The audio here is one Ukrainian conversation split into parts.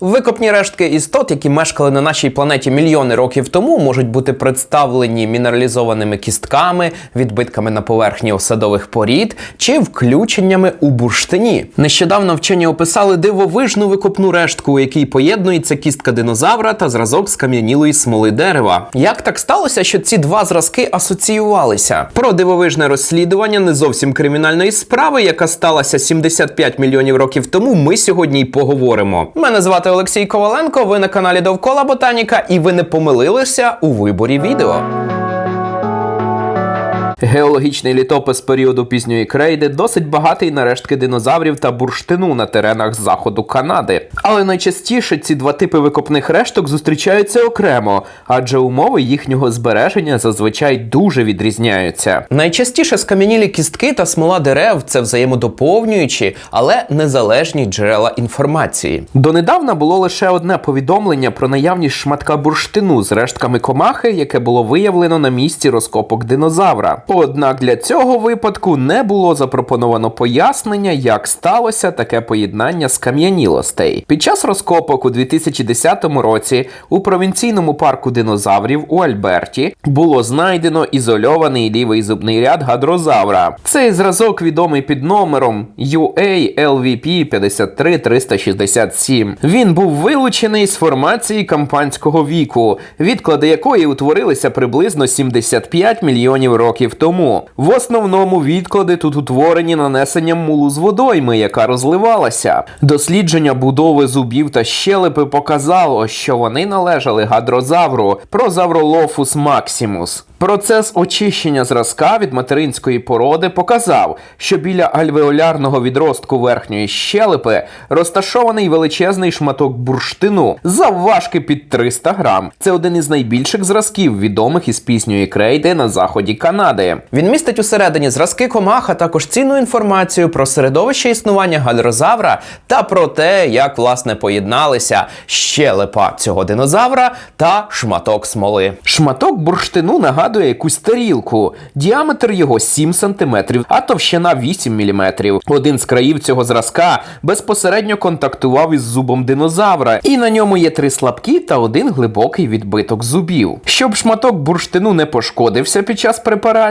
Викопні рештки істот, які мешкали на нашій планеті мільйони років тому, можуть бути представлені мінералізованими кістками, відбитками на поверхні осадових порід чи включеннями у бурштині. Нещодавно вчені описали дивовижну викопну рештку, у якій поєднується кістка динозавра та зразок скам'янілої смоли дерева. Як так сталося, що ці два зразки асоціювалися? Про дивовижне розслідування не зовсім кримінальної справи, яка сталася 75 мільйонів років тому, ми сьогодні й поговоримо. Мене звати Олексій Коваленко. Ви на каналі Довкола Ботаніка, і ви не помилилися у виборі відео. Геологічний літопис періоду пізньої крейди досить багатий на рештки динозаврів та бурштину на теренах заходу Канади. Але найчастіше ці два типи викопних решток зустрічаються окремо, адже умови їхнього збереження зазвичай дуже відрізняються. Найчастіше скам'янілі кістки та смола дерев це взаємодоповнюючі, але незалежні джерела інформації. Донедавна було лише одне повідомлення про наявність шматка бурштину з рештками комахи, яке було виявлено на місці розкопок динозавра. Однак для цього випадку не було запропоновано пояснення, як сталося таке поєднання скам'янілостей. Під час розкопок у 2010 році у провінційному парку динозаврів у Альберті було знайдено ізольований лівий зубний ряд гадрозавра. Цей зразок відомий під номером UA-LVP 53367. Він був вилучений з формації кампанського віку, відклади якої утворилися приблизно 75 мільйонів років тому. В основному відклади тут утворені нанесенням мулу з водойми, яка розливалася. Дослідження будови зубів та щелепи показало, що вони належали гадрозавру Прозавролофус максимус. Процес очищення зразка від материнської породи показав, що біля альвеолярного відростку верхньої щелепи розташований величезний шматок бурштину завважки під 300 грам. Це один із найбільших зразків, відомих із пізньої крейди на заході Канади. Він містить усередині зразки комах, а також цінну інформацію про середовище існування гальрозавра та про те, як власне поєдналися щелепа цього динозавра та шматок смоли. Шматок бурштину нагадує якусь тарілку. Діаметр його 7 см, а товщина 8 мм. Один з країв цього зразка безпосередньо контактував із зубом динозавра, і на ньому є три слабкі та один глибокий відбиток зубів. Щоб шматок бурштину не пошкодився під час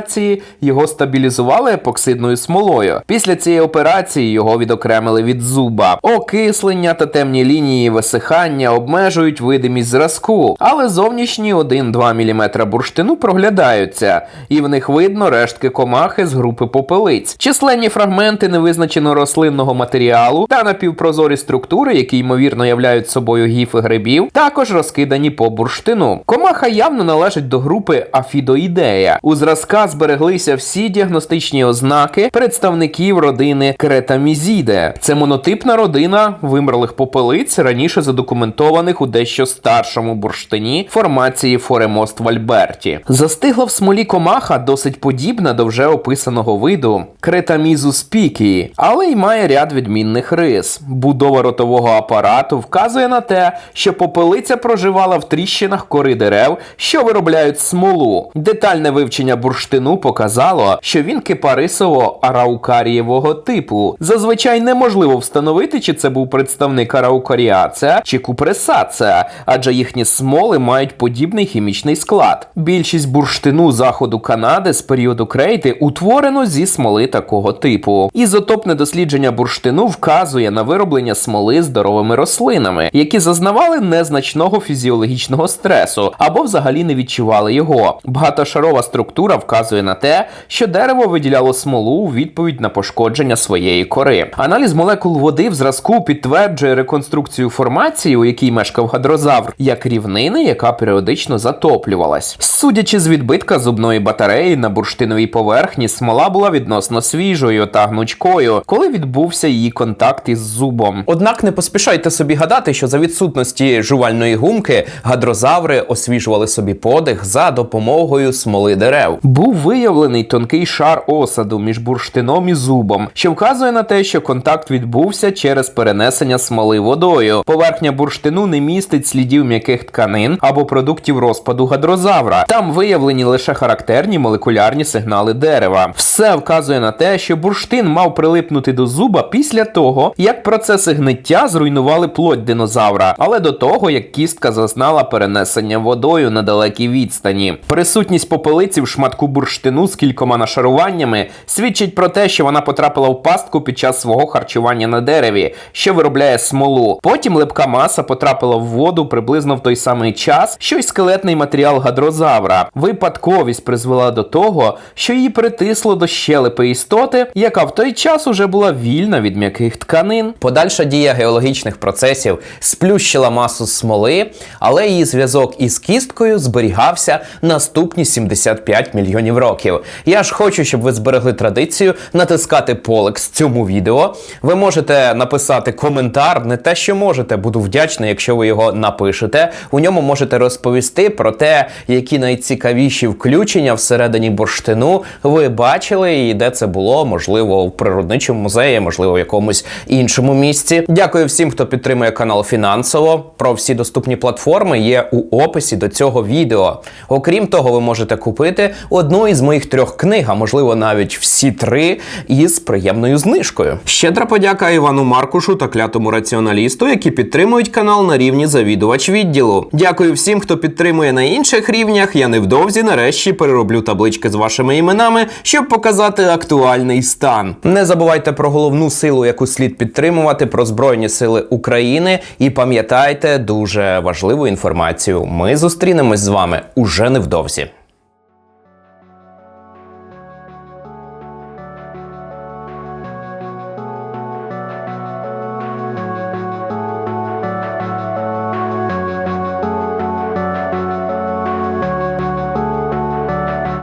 препарації, його стабілізували епоксидною смолою. Після цієї операції його відокремили від зуба. Окислення та темні лінії висихання обмежують видимість зразку, але зовнішні 1-2 мм бурштину проглядаються, і в них видно рештки комахи з групи попелиць, численні фрагменти невизначеного рослинного матеріалу та напівпрозорі структури, які ймовірно являють собою гіфи грибів, також розкидані по бурштину. Комаха явно належить до групи Афідоїдея. У зразка збереглися всі діагностичні ознаки представників родини Кретамізіде. Це монотипна родина вимерлих попелиць, раніше задокументованих у дещо старшому бурштині формації Форемост в Альберті. Застигла в смолі комаха досить подібна до вже описаного виду Кретамізу спікії, але й має ряд відмінних рис. Будова ротового апарату вказує на те, що попелиця проживала в тріщинах кори дерев, що виробляють смолу. Детальне вивчення бурштину показало, що він кипарисово-араукарієвого типу. Зазвичай неможливо встановити, чи це був представник араукаріацеа чи купресацеа, адже їхні смоли мають подібний хімічний склад. Більшість бурштину заходу Канади з періоду крейти утворено зі смоли такого типу. Ізотопне дослідження бурштину вказує на вироблення смоли здоровими рослинами, які зазнавали незначного фізіологічного стресу або взагалі не відчували його. Багатошарова структура вказує на те, що дерево виділяло смолу у відповідь на пошкодження своєї кори. Аналіз молекул води в зразку підтверджує реконструкцію формації, у якій мешкав гадрозавр, як рівнини, яка періодично затоплювалась. Судячи з відбитка зубної батареї на бурштиновій поверхні, смола була відносно свіжою та гнучкою, коли відбувся її контакт із зубом. Однак не поспішайте собі гадати, що за відсутності жувальної гумки гадрозаври освіжували собі подих за допомогою смоли дерев. Був виявлений тонкий шар осаду між бурштином і зубом, що вказує на те, що контакт відбувся через перенесення смоли водою. Поверхня бурштину не містить слідів м'яких тканин або продуктів розпаду гадрозавра. Там виявлені лише характерні молекулярні сигнали дерева. Все вказує на те, що бурштин мав прилипнути до зуба після того, як процеси гниття зруйнували плоть динозавра, але до того, як кістка зазнала перенесення водою на далекій відстані. Присутність попелиці в шматку бурштину з кількома нашаруваннями свідчить про те, що вона потрапила в пастку під час свого харчування на дереві, що виробляє смолу. Потім липка маса потрапила в воду приблизно в той самий час, що й скелетний матеріал гадрозавра. Випадковість призвела до того, що її притисло до щелепи істоти, яка в той час уже була вільна від м'яких тканин. Подальша дія геологічних процесів сплющила масу смоли, але її зв'язок із кісткою зберігався наступні 75 мільйонів років. Я ж хочу, щоб ви зберегли традицію натискати полекс цьому відео. Ви можете написати коментар, не те, що можете. Буду вдячний, якщо ви його напишете. У ньому можете розповісти про те, які найцікавіші включення всередині бурштину ви бачили, і де це було, можливо, в природничому музеї, можливо, в якомусь іншому місці. Дякую всім, хто підтримує канал фінансово. Про всі доступні платформи є у описі до цього відео. Окрім того, ви можете купити одну із моїх трьох книг, а можливо навіть всі три, із приємною знижкою. Щедра подяка Івану Маркушу та клятому раціоналісту, які підтримують канал на рівні завідувач відділу. Дякую всім, хто підтримує на інших рівнях. Я невдовзі нарешті перероблю таблички з вашими іменами, щоб показати актуальний стан. Не забувайте про головну силу, яку слід підтримувати, про Збройні Сили України. І пам'ятайте дуже важливу інформацію. Ми зустрінемось з вами уже невдовзі.